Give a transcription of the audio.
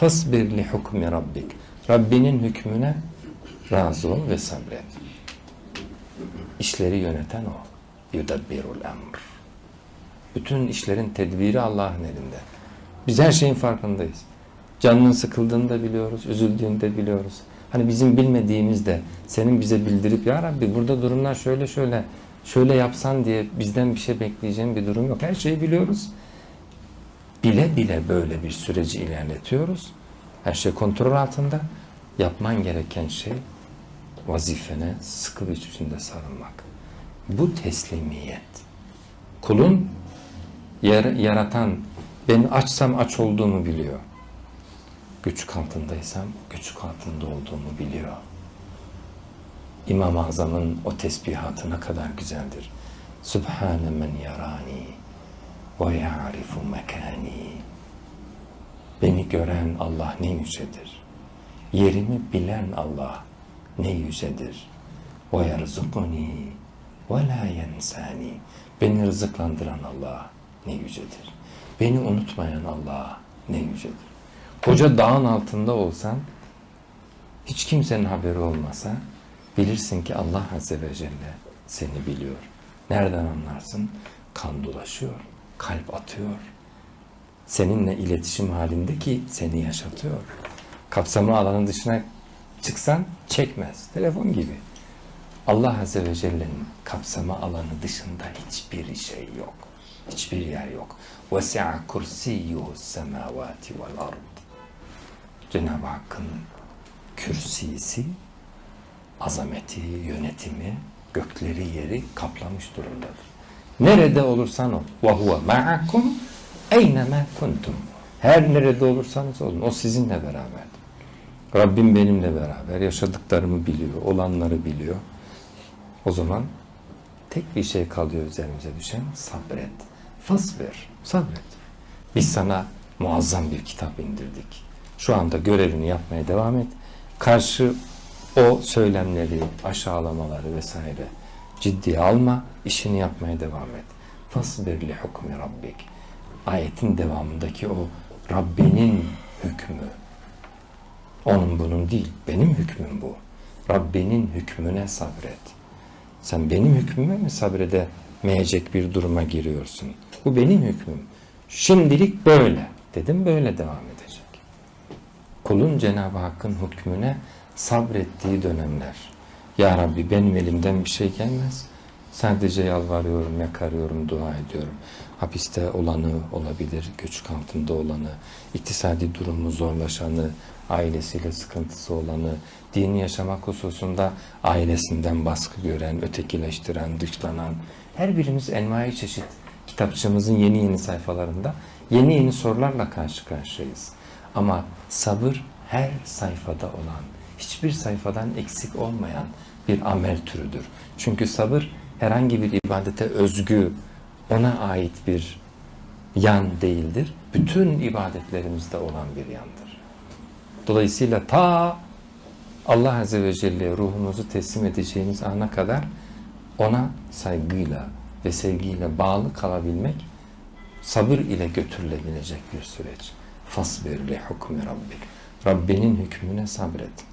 Fasbir li hukmi rabbik. Rabbinin hükmüne razı ol ve sabret. İşleri yöneten o. Yudabbirul emr. Bütün işlerin tedbiri Allah'ın elinde. Biz her şeyin farkındayız. Canının sıkıldığını da biliyoruz, üzüldüğünü de biliyoruz. Hani bizim bilmediğimiz de senin bize bildirip ya Rabbi burada durumlar şöyle şöyle şöyle yapsan diye bizden bir şey bekleyeceğin bir durum yok. Her şeyi biliyoruz. Bile bile böyle bir süreci ilerletiyoruz. Her şey kontrol altında. Yapman gereken şey vazifene sıkı bir biçimde sarılmak. Bu teslimiyet. Kulun yar- yaratan ben açsam aç olduğumu biliyor. Güç altındaysam güç altında olduğumu biliyor. İmam-ı Azam'ın o tesbihatı ne kadar güzeldir. Sübhane men yarani ve ya'rifu mekani. Beni gören Allah ne yücedir. Yerimi bilen Allah ne yücedir. Ve yerzukuni ve la yensani. Beni rızıklandıran Allah ne yücedir. Beni unutmayan Allah ne yücedir. Koca dağın altında olsan, hiç kimsenin haberi olmasa, bilirsin ki Allah Azze ve Celle seni biliyor. Nereden anlarsın? Kan dolaşıyor, kalp atıyor Seninle iletişim halinde ki seni yaşatıyor. Kapsamı alanın dışına çıksan çekmez. Telefon gibi. Allah Azze ve Celle'nin kapsama alanı dışında hiçbir şey yok. Hiçbir yer yok. وَسِعَ كُرْسِيُّهُ السَّمَاوَاتِ وَالْأَرْضِ Cenab-ı Hakk'ın kürsisi, azameti, yönetimi, gökleri yeri kaplamış durumdadır. Nerede olursan ol. وَهُوَ مَعَكُمْ Eyneme kuntum. Her nerede olursanız olun. O sizinle beraberdir. Rabbim benimle beraber. Yaşadıklarımı biliyor. Olanları biliyor. O zaman tek bir şey kalıyor üzerimize düşen. Sabret. Fasbir. Sabret. Biz sana muazzam bir kitap indirdik. Şu anda görevini yapmaya devam et. Karşı o söylemleri, aşağılamaları vesaire ciddiye alma, işini yapmaya devam et. Fasbir li hukmi rabbik. Ayetin devamındaki o Rabbinin hükmü. Onun bunun değil, benim hükmüm bu. Rabbinin hükmüne sabret. Sen benim hükmüme mi sabredemeyecek bir duruma giriyorsun? Bu benim hükmüm. Şimdilik böyle. Dedim böyle devam edecek. Kulun Cenab-ı Hakk'ın hükmüne sabrettiği dönemler. Ya Rabbi benim elimden bir şey gelmez. Sadece yalvarıyorum, yakarıyorum, dua ediyorum. Hapiste olanı olabilir, göçük altında olanı, iktisadi durumu zorlaşanı, ailesiyle sıkıntısı olanı, dini yaşamak hususunda ailesinden baskı gören, ötekileştiren, dışlanan, her birimiz envai çeşit kitapçımızın yeni yeni sayfalarında yeni yeni sorularla karşı karşıyayız. Ama sabır her sayfada olan, hiçbir sayfadan eksik olmayan bir amel türüdür. Çünkü sabır herhangi bir ibadete özgü, ona ait bir yan değildir. Bütün ibadetlerimizde olan bir yandır. Dolayısıyla ta Allah Azze ve Celle ruhumuzu teslim edeceğimiz ana kadar ona saygıyla ve sevgiyle bağlı kalabilmek sabır ile götürülebilecek bir süreç. Fasbir li hukmi rabbik. Rabbinin hükmüne sabret.